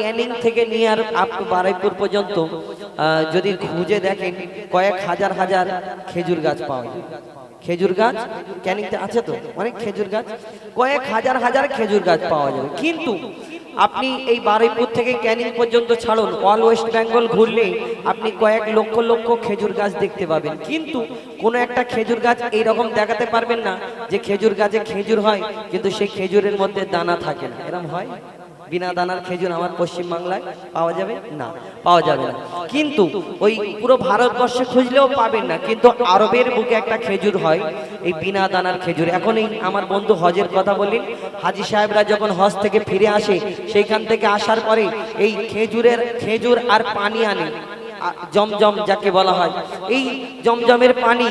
ক্যানিং থেকে নিয়ে আর আপ বারাইপুর পর্যন্ত যদি খুঁজে দেখেন, কয়েক হাজার হাজার খেজুর গাছ পাওয়া যায়। খেজুর গাছ? ক্যানিংতে আছে তো? অনেক খেজুর গাছ? কয়েক হাজার হাজার খেজুর গাছ পাওয়া যাবে। কিন্তু আপনি এই বারুইপুর থেকে ক্যানিং পর্যন্ত ছাড়ুন, অল ওয়েস্ট বেঙ্গল ঘুরলে আপনি কয়েক লক্ষ লক্ষ খেজুর গাছ দেখতে পাবেন। কিন্তু কোনো একটা খেজুর গাছ এইরকম দেখাতে পারবেন না যে খেজুর গাছে খেজুর হয়, কিন্তু সেই খেজুরের মধ্যে দানা থাকে না। এরকম হয়? বিনা দানার খেজুর আমার পশ্চিম বাংলায় পাওয়া যাবে? না, পাওয়া যাবে না। কিন্তু ওই পুরো ভারতবর্ষে খুঁজলেও পাবেন না। কিন্তু আরবের বুকে একটা খেজুর হয়, এই বিনা দানার খেজুর। এখন এই আমার বন্ধু হজের কথা বললেন হাজি সাহেবরা যখন হজ থেকে ফিরে আসে, সেইখান থেকে আসার পরে এই খেজুরের খেজুর আর পানি আনে। জমজম যাকে বলা হয়। এই জমজমের পানি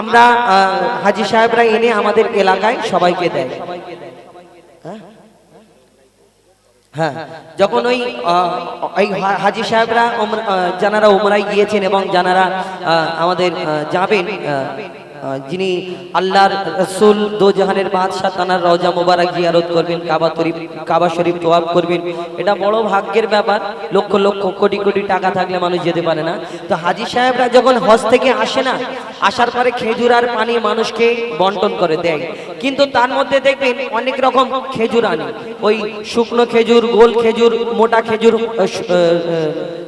আমরা হাজি সাহেবরা এনে আমাদের এলাকায় সবাইকে দেয়। হ্যাঁ যখন ওই হাজি সাহেবরা যারা উমরাই গিয়েছেন এবং যারা আমাদের যাবেন যিনি আল্লাহর রসুল, দো জাহানের বাদশাহ, তানার রওজা মোবারক জিয়ারত করবেন, কাবা তরিফ কাবা শরীফ তোয়াব করবেন। এটা বড় ভাগ্যের ব্যাপার, লক্ষ লক্ষ, কোটি কোটি টাকা থাকলে মানুষ যেতে পারে না। তো হাজি সাহেবরা যখন হজ থেকে আসে না, আসার পরে খেজুর আর পানি মানুষকে বন্টন করে দেয়। কিন্তু তার মধ্যে দেখবেন অনেক রকম খেজুর আনে। ওই শুকনো খেজুর, গোল খেজুর, মোটা খেজুর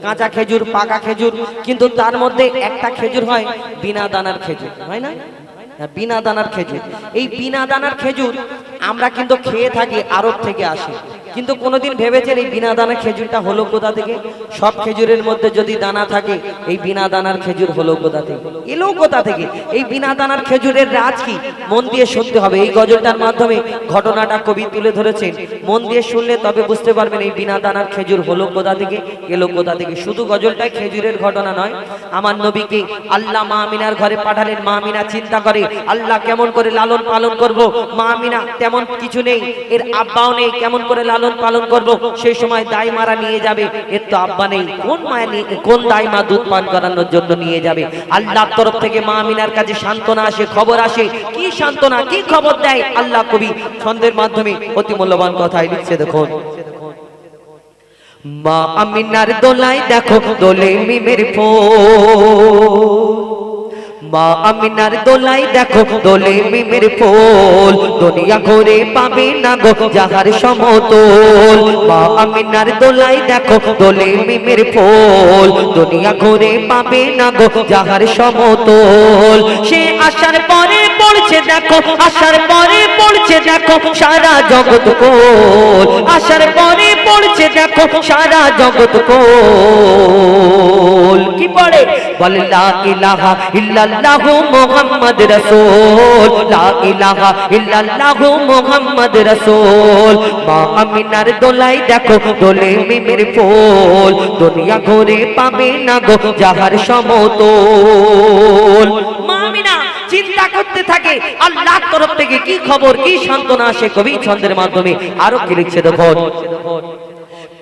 কাঁচা খেজুর, পাকা খেজুর। কিন্তু তার মধ্যে একটা খেজুর হয় বিনা দানার খেজুর, হয় না? বিনা দানার খেজুর। এই বিনা দানার খেজুর আমরা কিন্তু খেয়ে থাকি আরব থেকে আসে। কিন্তু কোনোদিন ভেবেছেন এই বিনা দানা খেজুরটা হলো কোথা থেকে? সব খেজুরের মধ্যে যদি দানা থাকে, এই বিনা দানার খেজুর হলো কোথা থেকে? এলো কোথা থেকে? এই বিনা দানার খেজুরের রাজ কি? মন দিয়ে শুনতে হবে। এই গজলটার মাধ্যমে ঘটনাটা কবি তুলে ধরেছেন। মন দিয়ে শুনলে তবে বুঝতে পারবেন এই বিনা দানার খেজুর হলো কোথা থেকে, এলো কোথা থেকে। শুধু গজলটাই খেজুরের ঘটনা নয়। আমার নবীকে আল্লাহ মা আমিনার ঘরে পাঠালেন। মা আমিনা চিন্তা করে, আল্লাহ কেমন করে লালন পালন করব? মা আমিনা তেমন কিছু নেই। এর আব্বাও নেই। কেমন করে লালন পালন করব, সেই সময় দাই মারা নিয়ে যাবে। এর তো আব্বা নেই, কোন মায়া কোন দাই মা দুধ পান করানোর জন্য নিয়ে যাবে? আল্লাহর তরফ থেকে মা আমিনার কাছে সান্ত্বনা আসে, খবর আসে। কি সান্ত্বনা, কি খবর দেয়? আল্লাহ কবি ছন্দের মাধ্যমে অতি মূল্যবান কথাই লিখছে, দেখুন। মা আমিনার দোলায় দেখো, দোলে মিমের ফোল মা আমিনার দোলাই দেখো, দোলে মিমের ফুল। দুনিয়া ঘুরে পাবে না গো যাহার সমতল। মা আমিনার দোলাই দেখো, দোলে মিমের ফুল। দুনিয়া ঘুরে পাবে না গো যাহার সমতল। সে আসার পরে পড়ছে দেখো, আসার পরে পড়ছে দেখো সারা জগৎ কোল আসার পরে পড়ছে দেখো সারা জগৎ কোল কি পড়ে? আমিনার দোলাই দেখো, দোলে মিমের ফুল। দুনিয়া ঘুরে পাবে না গো যাহার সমতল। চিন্তা করতে থাকে, আল্লাহর তরফ থেকে কি খবর, কি সান্ত্বনা আসে কবি ছন্দের মাধ্যমে। আরও কি লিখছে দেখো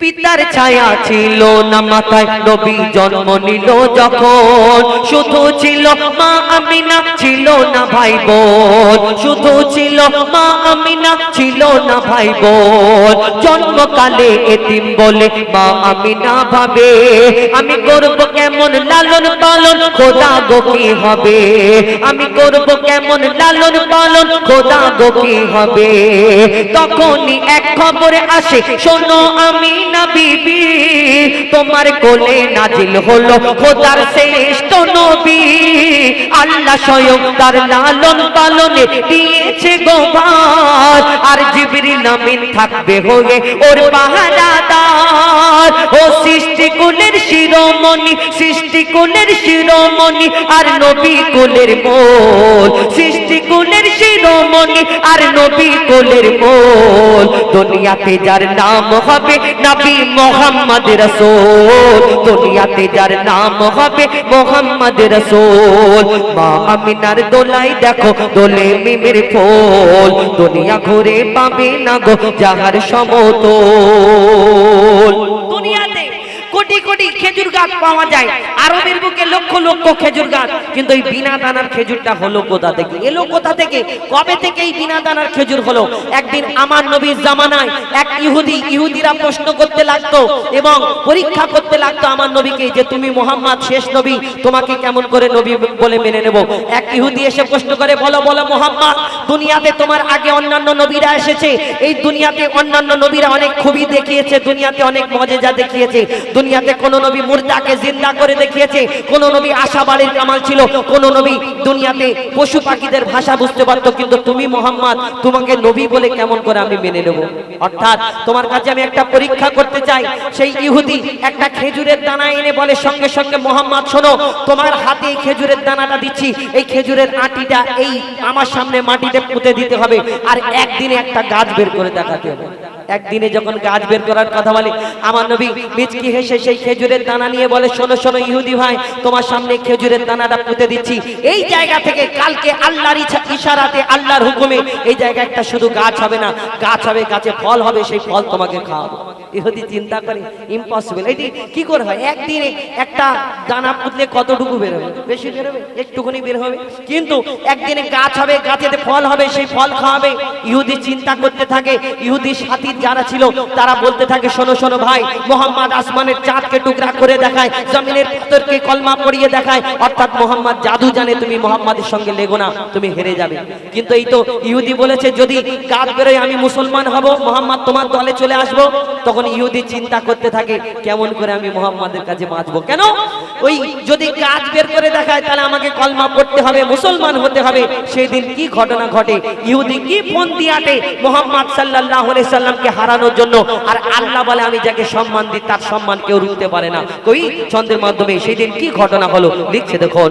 পিতার ছায়া ছিল না, মাথায় নবী জন্ম নিল যখন। শুধু ছিল মা আমিনা, ছিল না ভাই বোন। শুধু ছিল মা আমিনা, ছিল না ভাই বোন। জন্মকালে এতিম বলে মা আমিনা ভাবে। আমি করব কেমন লালন পালন, খোদা গো কি হবে? আমি করব কেমন লালন পালন, খোদা গো কি হবে? তখনই এক খবরে আসে, শোনো আমি না বিবি, তোমার কোলে নাজিল হলো খোদার শ্রেষ্ঠ নবী। আল্লাহ স্বয়ং তার লালন পালনে দিয়েছে গোবার, আর জিবরিল আমিন থাকবে হয়ে ওর পাহারাদার। ও সৃষ্টি কুলের শিরোমণি সৃষ্টি কুলের শিরোমণি, আর নবী কুলের মোল। সৃষ্টি কুলের শিরোমণি, আর নবী কুলের মোল। দুনিয়াতে যার নাম হবে নবী মোহাম্মদ রসুল। দুনিয়াতে যার নাম হবে মোহাম্মদ রসুল। মা আমিনার দোলাই দেখো, দোলে মিমির ফুল। দুনিয়া ঘুরে পাবে না গো যাহার সমতল। কোটি কোটি খেজুর গাছ পাওয়া যায়। আরবের বুকে লক্ষ লক্ষ খেজুর গাছ। কিন্তু এই বিনা দানার খেজুরটা হলো কোথা থেকে? এলো কোথা থেকে? কবে থেকে এই বিনা দানার খেজুর হলো? একদিন আমার নবীর জামানায় এক ইহুদি, ইহুদিরা প্রশ্ন করতে লাগতো এবং পরীক্ষা করতে লাগতো আমার নবীকে যে তুমি মোহাম্মদ শেষ নবী, তোমাকে কেমন করে নবী বলে মেনে নেব? এক ইহুদি এসে প্রশ্ন করে, বলো বলো মোহাম্মদ, দুনিয়াতে তোমার আগে অন্যান্য নবীরা এসেছে? এই দুনিয়াতে অন্যান্য নবীরা অনেক খুবই দেখিয়েছে, দুনিয়াতে অনেক মজেজা দেখিয়েছে দুনিয়াতে কোন নবী মুর্দাকে জিন্দা করে দেখিয়েছে, কোন নবী আশাবাড়ির কামাল ছিল, কোন নবী দুনিয়াতে পশু পাখিদের ভাষা বুঝতে পারতো, কিন্তু তুমি মোহাম্মদ, তোমাকে নবী বলে কেমন করে আমি মেনে নেব? অর্থাৎ তোমার কাছে আমি একটা পরীক্ষা করতে চাই, সেই ইহুদি একটা খেজুরের দানা এনে বলে, সঙ্গে সঙ্গে মোহাম্মদ, শোনো, তোমার হাতে এই খেজুরের দানাটা দিচ্ছি, এই খেজুরের আটিটা এই আমার সামনে মাটিতে পুঁতে দিতে হবে, আর একদিনে একটা গাছ বের করে দেখাতে হবে। একদিনে যখন গাছ বের করার কথা বলে, আমার নবী মিচকি হেসে সেই খেজুরের দানা নিয়ে বলে, শোনো শোনো ইহুদি ভাই, তোমার সামনে খেজুরের দানাটা পুঁতে দিচ্ছি। এই জায়গা থেকে কালকে আল্লাহর ইচ্ছা ইশারাতে আল্লাহর হুকুমে এই জায়গা একটা শুধু গাছ হবে না, গাছ হবে, গাছে ফল হবে, সেই ফল তোমাকে খাওয়াবো। ইহুদি চিন্তা করে ইম্পসিবল এটি কি করে হয়? একদিনে একটা দানা পুতলে কতটুকু বের হবে? বেশি বের হবে? একটুখানি বের হবে। কিন্তু একদিনে গাছ হবে, গাছেতে ফল হবে, সেই ফল খাওয়াবে। ইহুদি চিন্তা করতে থাকে, ইহুদি সাথী যারা ছিল, তারা বলতে থাকে, শোনো শোনো ভাই, মোহাম্মদ আসমানের চাঁদকে টুকরা করে দেখায়, জমিনের পাথরকে কলমা পড়িয়ে দেখায়। অর্থাৎ মোহাম্মদ জাদু জানে, তুমি মোহাম্মদের সঙ্গে লেগো না, তুমি হেরে যাবে। কিন্তু এই তো ইহুদি বলেছে, যদি গাছ বেরোয় আমি মুসলমান হব, মোহাম্মদ তোমার দলে চলে আসব, তখন ইহুদি চিন্তা করতে থাকে, কেমন করে আমি মোহাম্মদের কাছে বাঁচবো? কেন? ওই যদি গাছ বের করে দেখায়, তাহলে আমাকে কলমা পড়তে হবে, মুসলমান হতে হবে। সেই দিন কি ঘটনা ঘটে? ইহুদি কি ফোন দিয়াটে মোহাম্মদ সাল্লাল্লাহু আলাইহি সাল্লামকে হারানোর জন্য? আর আল্লাহ বলে, আমি যাকে সম্মান দিই, তার সম্মান কেউ রুখতে পারে না। কই? ছন্দের মাধ্যমে। সেই দিন কি ঘটনা হলো? লিখছে দেখুন।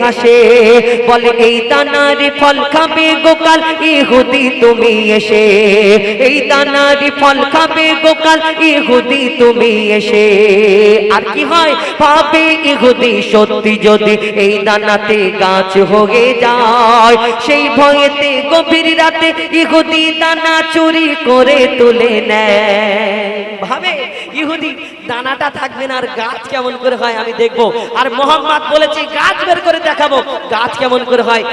হাসে বলে, এই দানার ফল খাবে গোকাল, ইহুদি তুমি এসে। এই দানার ফল খাবে গোকাল, ইহুদি তুমি এসে। আর কি হয়? পাবে ইহুদি সত্যি যদি এই দানাতে গাছ হয়ে যায়, সেই ভয়েতে গভীর রাতে ইহুদি দানা চুরি করে তুলে নেয়। ভাবে ইহুদি দানাটা থাকবে না, আর গাছ কেমন করে হয় আমি দেখব। আর মোহাম্মদ বলেছে, গাছ বের করে দেখাবো, গাছ কেমন করে হয়।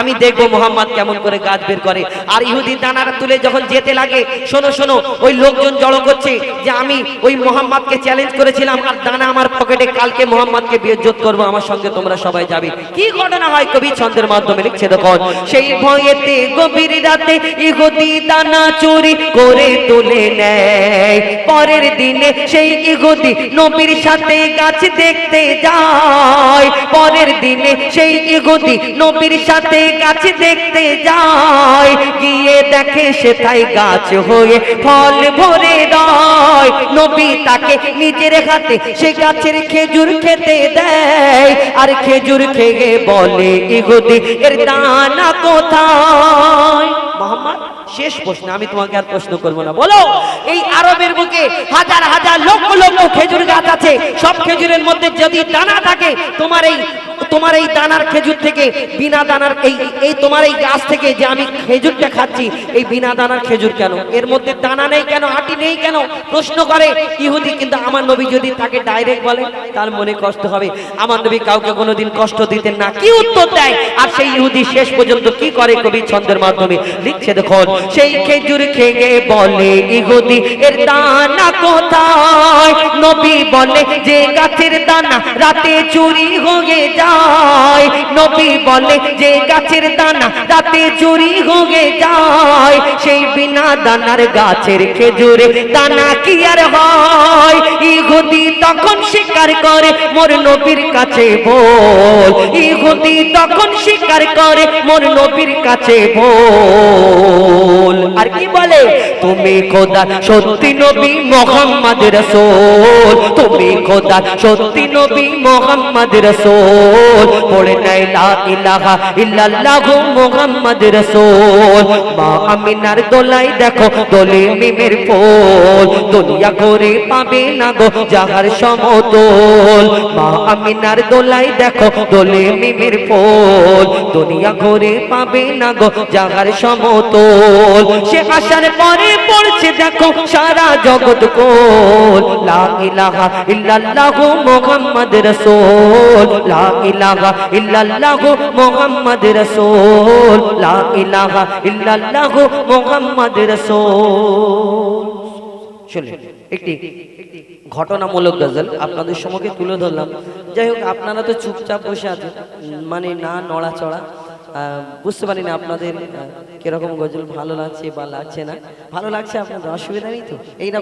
আমি দেখব মোহাম্মদ কেমন করে গাছ বের করে। আর ইহুদি দানাটা তুলে যখন যেতে লাগে, শোনো শোনো, ওই লোকজন জড়ো করছে যে আমি ওই মোহাম্মদকে চ্যালেঞ্জ করেছিলাম, আর দানা আমার পকেটে কালকে মোহাম্মদকে বিয়োজ্জত করব, আমার সঙ্গে তোমরা সবাই যাবে। কি ঘটনা হয় কবি ছন্দের মাধ্যমে লিখছে দেখুন সেই ভয়েতে গভীর রাতে ইহুদি দানা চুরি করে তুলে নেয়। পরের দিনে সেই ইহুদি নবীর সাথে গাছ দেখতে যায়। পরের দিনে সেই ইহুদি নবীর সাথে গাছ দেখতে যায়। গিয়ে দেখে সেটাই গাছ হয়ে ফল ভরে রয় নবী তাকে নিজের হাতে সে গাছের খেজুর খেতে দেয়। আর খেজুর খেয়ে বলে ইহুদি এর দানা কোথায়? মোহাম্মদ, শেষ প্রশ্ন, আমি তোমাকে আর প্রশ্ন করব না। বলো, এই আরবের বুকে হাজার হাজার লক্ষ লক্ষ খেজুর গাছ আছে। সব খেজুরের মধ্যে যদি দানা থাকে, তোমার এই তোমার এই দানার খেজুর থেকে, বিনা দানার এই এই তোমার এই গাছ থেকে যে আমি খেজুরটা খাচ্ছি, এই বিনা দানার খেজুর কেন? এর মধ্যে দানা নেই কেন? আটি নেই কেন? প্রশ্ন করে ইহুদি, কিন্তু আমার নবী যদি তাকে ডাইরেক্ট বলে, তার মনে কষ্ট হবে। আমার নবী কাউকে কোনোদিন কষ্ট দিতেন না, কি উত্তর দেয়? আর সেই ইহুদি শেষ পর্যন্ত কি করে কবি ছন্দের মাধ্যমে? লিখছে দেখুন, সেই খেজুর খেয়ে বলে ইহুদি, এর দানা কোথায়? নবী বলে, যে গাছের দানা রাতে চুরি হয়ে যায়। যায়। নবী বলে, যে গাছের দানা রাতে চুরি হয়ে যায়, সেই বিনা দানার গাছের খেজুরে দানা কি আর হয়? ইহুদি তখন স্বীকার করে, মোর নবীর কাছে বল। ইহুদি তখন স্বীকার করে, মোর নবীর কাছে বল। আর কি বলে? তুমি খোদা, সত্যি নবী মোহাম্মদ রসুল। তুমি খোদা, সত্যি নবী মোহাম্মদ রসুল। পড়ে নাই লা ইলাহা ইল্লাল্লাহ মোহাম্মদ রসুল। মা আমিনার দোলাই দেখো, দোলে মিমের ফুল। দুনিয়া করে পাবে না গো যাহার সমতল। মা আমিনার দোলাই দেখো, দোলে মিমের ফুল। দুনিয়া করে পাবে না গো যাহার সমতল। সে আসার পরে পড়ছে দেখো সারা জগৎ কোল। লা ইলাহা ইল্লাল্লাহ মুহাম্মদ রাসূল। লা ইলাহা ইল্লাল্লাহ মুহাম্মদ রাসূল। লা ইলাহা ইল্লাল্লাহ রাসূল। একটি ঘটনামূলক গজল আপনাদের সম্মুখে তুলে ধরলাম। যাই হোক, আপনারা তো চুপচাপ বসে আছেন মানে না নড়াচড়া। বুঝতে পারি না আপনাদের কীরকম গজল ভালো লাগছে বা লাগছে না। ভালো লাগছে আপনাদের, অসুবিধা নেই তো? এইরকম